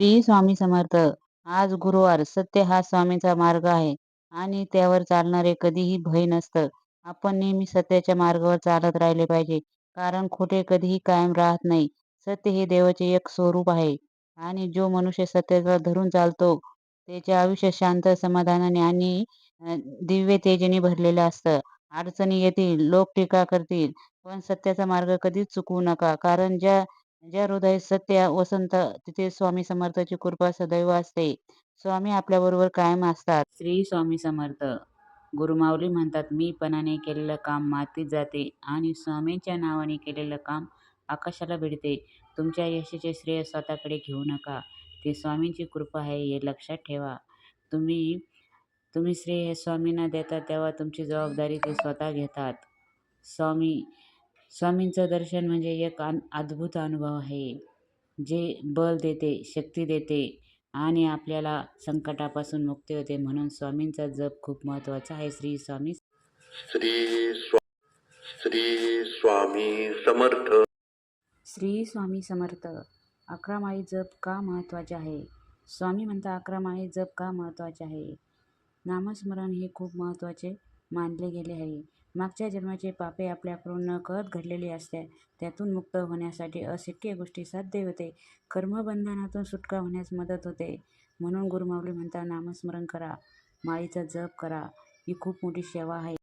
श्री स्वामी समर्थ आज गुरुवार सत्य हा स्वामीचा मार्ग आहे आणि त्यावर चालणारे कधीही भय नसतं. आपण नेहमी सत्याच्या मार्गावर चालत राहिले पाहिजे कारण खोटे कधीही कायम राहत नाही. सत्य हे देवाचे एक स्वरूप आहे आणि जो मनुष्य सत्याचा धरून चालतो त्याचे आयुष्य शांत समाधानाने आणि दिव्य तेजाने भरलेलं असतं. अडचणी येतील लोक टीका करतील पण सत्याचा मार्ग कधीच चुकवू नका कारण ज्या ज्या हृदय सत्य वसंत तिथे स्वामी समर्थाची कृपा सदैव असते. स्वामी आपल्याबरोबर कायम असतात. श्री स्वामी समर्थ. गुरुमाऊली म्हणतात मी पणाने केलेलं काम मातीत जाते आणि स्वामींच्या नावाने केलेलं काम आकाशाला भिडते. तुमच्या यशाचे श्रेय स्वतःकडे घेऊ नका. ती स्वामींची कृपा आहे हे लक्षात ठेवा. तुम्ही तुम्ही श्रेय स्वामींना देता तेव्हा तुमची जबाबदारी ते स्वतः घेतात. स्वामी स्वामींचं दर्शन म्हणजे एक अद्भुत अनुभव आहे. जे बल देते शक्ती देते आणि आपल्याला संकटापासून मुक्ती होते म्हणून स्वामींचा जप खूप महत्त्वाचा आहे. श्री स्वामी श्री स्वा श्री स्वामी समर्थ. श्री स्वामी समर्थ. अकरा माळी जप का महत्त्वाचे आहे? स्वामी म्हणता अकरा माळी जप का महत्त्वाचे आहे? नामस्मरण हे खूप महत्त्वाचे मानले गेले आहे. मागच्या जन्माचे पापे आपल्याकडून नकळत घडलेली असते. त्यातून मुक्त होण्यासाठी अशक्य गोष्टी साध्य होते. कर्मबंधनातून सुटका होण्यास मदत होते. म्हणून गुरुमाऊली म्हणता नामस्मरण करा. माळीचा जप करा. ही खूप मोठी सेवा आहे.